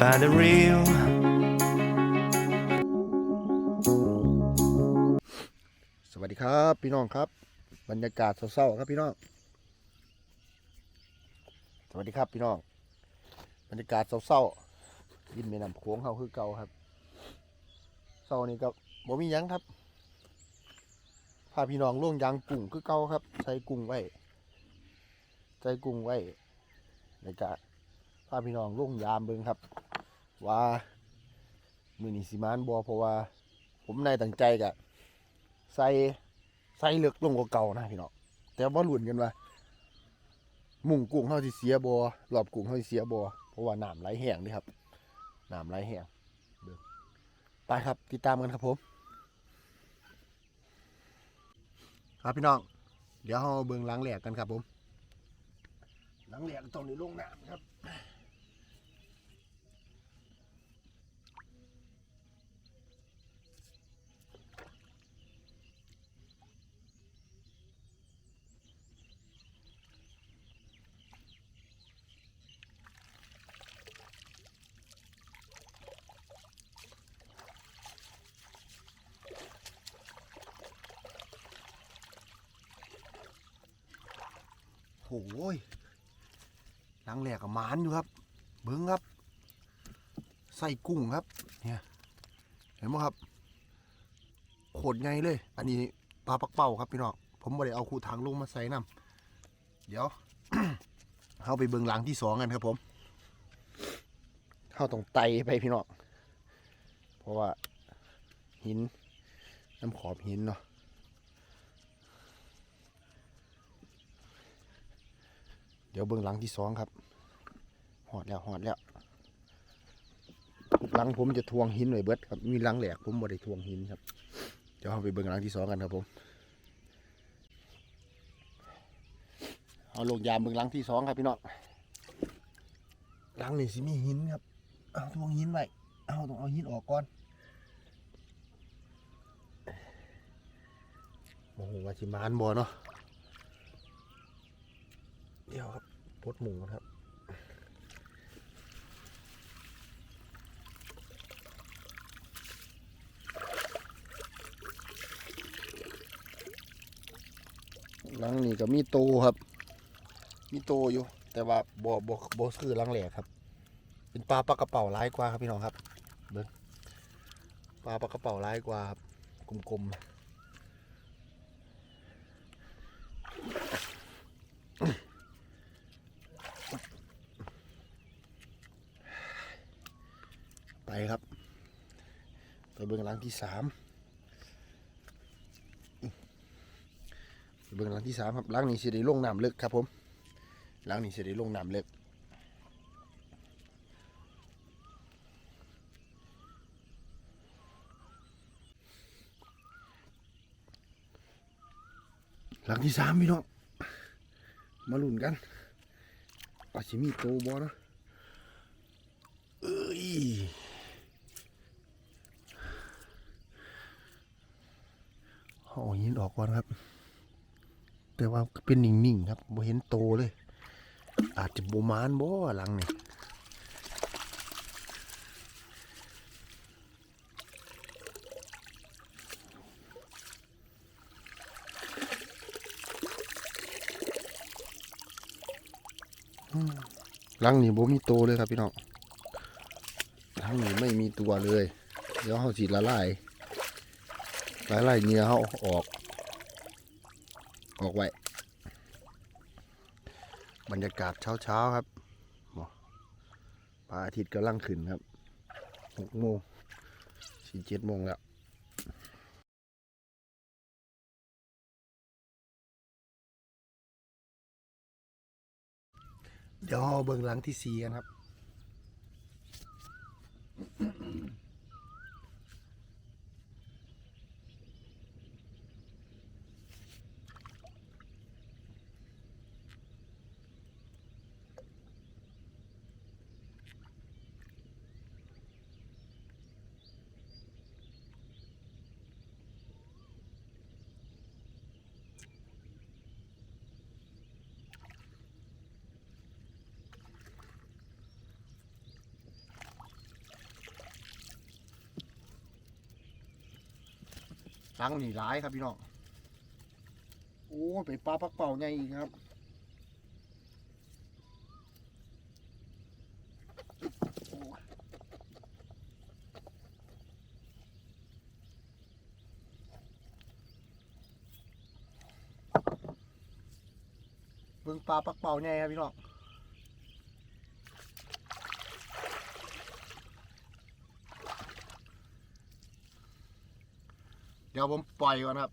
find it real. สวัสดีครับพี่น้องครับ บรรยากาศเศร้าๆครับพี่น้อง สวัสดีครับพี่น้อง บรรยากาศเศร้าๆยินแม่น้ำโขงเขาคือเก่าครับเศร้านี่ก็บ่มีหยังครับพาพี่น้องล่วงยางกุ้งคือเก่าครับ ใส่กุ้งไว้ใส่กุ้งไว้แล้วก็พาพี่น้องล่วงยามเบิ่งครับ ว่ามือนีสิมานบ่เพราะว่า ผมในตั้งใจกะใส่ใส่เลือกลงกว่าเก่านะพี่น้องแต่ว่าหลุนกันว่ามุ่งกุ้งเฮาสิเสียบ่รอบกุ้งเฮาสิเสียบ่เพราะว่าน้ำไหลแห้งนี่ครับน้ำไหลแห้งไปครับติดตามกันครับผม ครับพี่น้อง เดี๋ยวเฮาเบิ่งล้างแหลกกันครับผมล้างแหลกตรงนี้ลงน้ำครับ โอ้ยล้างแหลกกับมานอยู่ครับ เบิ้งครับ ใส่กุ้งครับ เนี่ย เห็นไหมครับ โคตรใหญ่เลย อันนี้ปลาปักเป้าครับพี่น้อง ผมบ่ได้เอาคู่ทางลงมาใส่น้ำเดี๋ยวเข้าไปเบิ้งหลังที่สองกันครับผม เข้าตรงไตไปพี่น้อง เพราะว่าหิน น้ำขอบหินเนาะ ดี๋ยวเบื้องหลังที่สองครับหอดแล้วหอดแล้วหลังผมจะทวงหินหน่อยเบิดครับมีหลังแหลกผมบ่ได้ทวงหินครับเดี๋ยวเราไปเบื้องหลังที่สองกันครับผมเอาลงยามเบื้องหลังที่สองครับพี่น้องหลังนี่สิมีหินครับเอาทวงหินไว้เอาต้องเอาหินออกก่อนโอ้โหว่าชิมานบ่เนาะเดี๋ยวครับ ลดหมูครับ หลังนี่ก็มีโตครับ มีโตอยู่ แต่ว่าบ่บ่บ่คือหลังแหลกครับ เป็นปลาปลากระเป๋าร้ายกว่าครับพี่น้องครับเบิ้งปลาปลากระเป๋าร้ายกว่าครับกลมๆ ไปครับ ไปเบื้องหลังที่สามเบื้องหลังที่สามครับหลังนี้สิได้ลงน้ำลึกครับผมหลังนี้สิได้ลงน้ำลึกหลังที่สามพี่น้องมาลุ้นกันอาจจะมีโตบอนะ เอ้ย เอาหินออกก่อนครับ แต่ว่าเป็นนิ่งๆครับบ่เห็นโตเลย อาจจะโบมานบ่หลังนี่อืมหลังนี่บ่มีโตเลยครับพี่น้องทั้งนี้ไม่มีตัวเลย เดี๋ยวเขาสีละลาย ละลายเนื้อเขาออก ออกไว้ บรรยากาศเช้าๆครับพระอาทิตย์กำลังขึ้นครับหกโมงสี่เจ็ดโมงแล้วเดี๋ยวเราเบิ่งหลังที่สี่กันครับ หลังนี่หลายครับพี่น้องโอ้ยไปปลาปักเป่าใหญ่อีกครับเบิ่งปลาปักเป่าใหญ่ครับพี่น้อง เดี๋ยวผมปล่อยก่อนครับ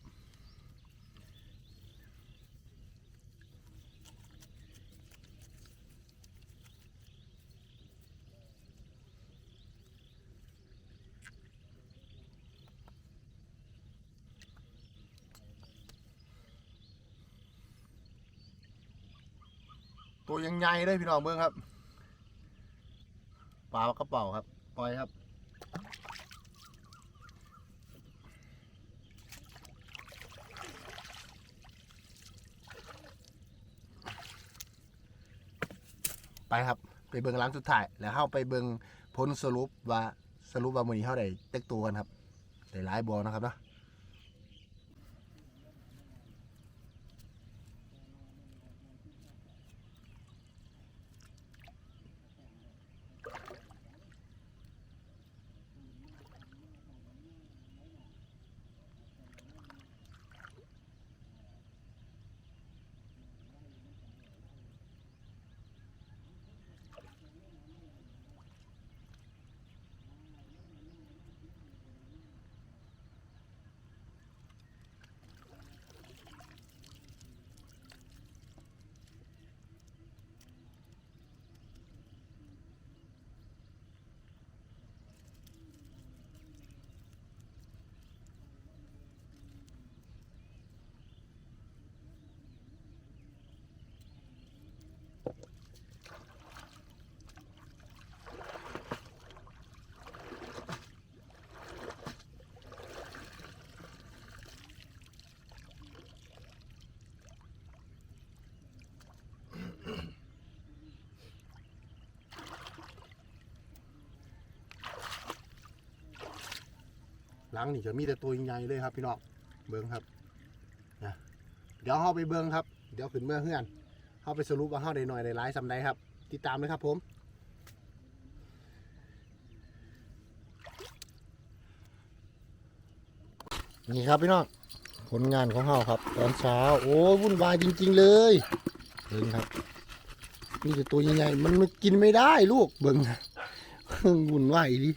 ตัวยังใหญ่เลยพี่น้องเบิ้งครับปลากระเป๋าครับ ปล่อยครับ ครับ ไปเบิ่งหล้างสุดท้าย แล้วเข้าไปเบิ่งผลสรุปว่าสรุปว่ามือนี้เข้าได้เต็กตัวกันครับได้หลายบอลนะครับเนาะ หลังนี่จะมีแต่ตัวใหญ่เลยครับพี่น้องเบิ้งครับนะเดี๋ยวเข้าไปเบิ้งครับ เดี๋ยวขึ้นเมื่อเฮือนเข้าไปสรุปว่าเข้าได้หน่อยได้หลายสำใดครับ ติดตามเลยครับผมนี่ครับพี่น้องผลงานของเราครับ ตอนเช้า โอ้วุ่นวายจริง ๆ เลยเบิ้งครับนี่จะตัวใหญ่ๆมันมันกินไม่ได้ลูกเบิ้งวุ่นวายดิ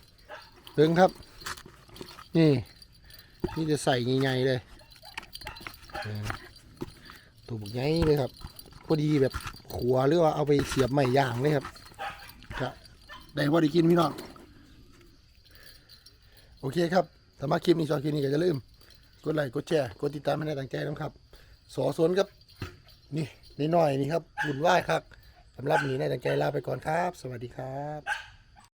เบิ้งครับ นี่นี่จะใส่ใหญ่ๆเลยตัวบุกใหญ่เลยครับพอดีแบบขัวหรือว่าเอาไปเสียบใหม่ย่างเลยครับจะได้พอด้กินพี่น้องโอเคครับสำหรับคลิปนี้ชอบคลิปนี้ก็อย่าลืมกดไลค์กดแชร์กดติดตามให้ในต่างใจนะครับสอสวนครับ นี่นิดหน่อยนี่ครับบุญไหว้ครับสำหรับนี้ในต่างใจลาไปก่อนครับ สวัสดีครับ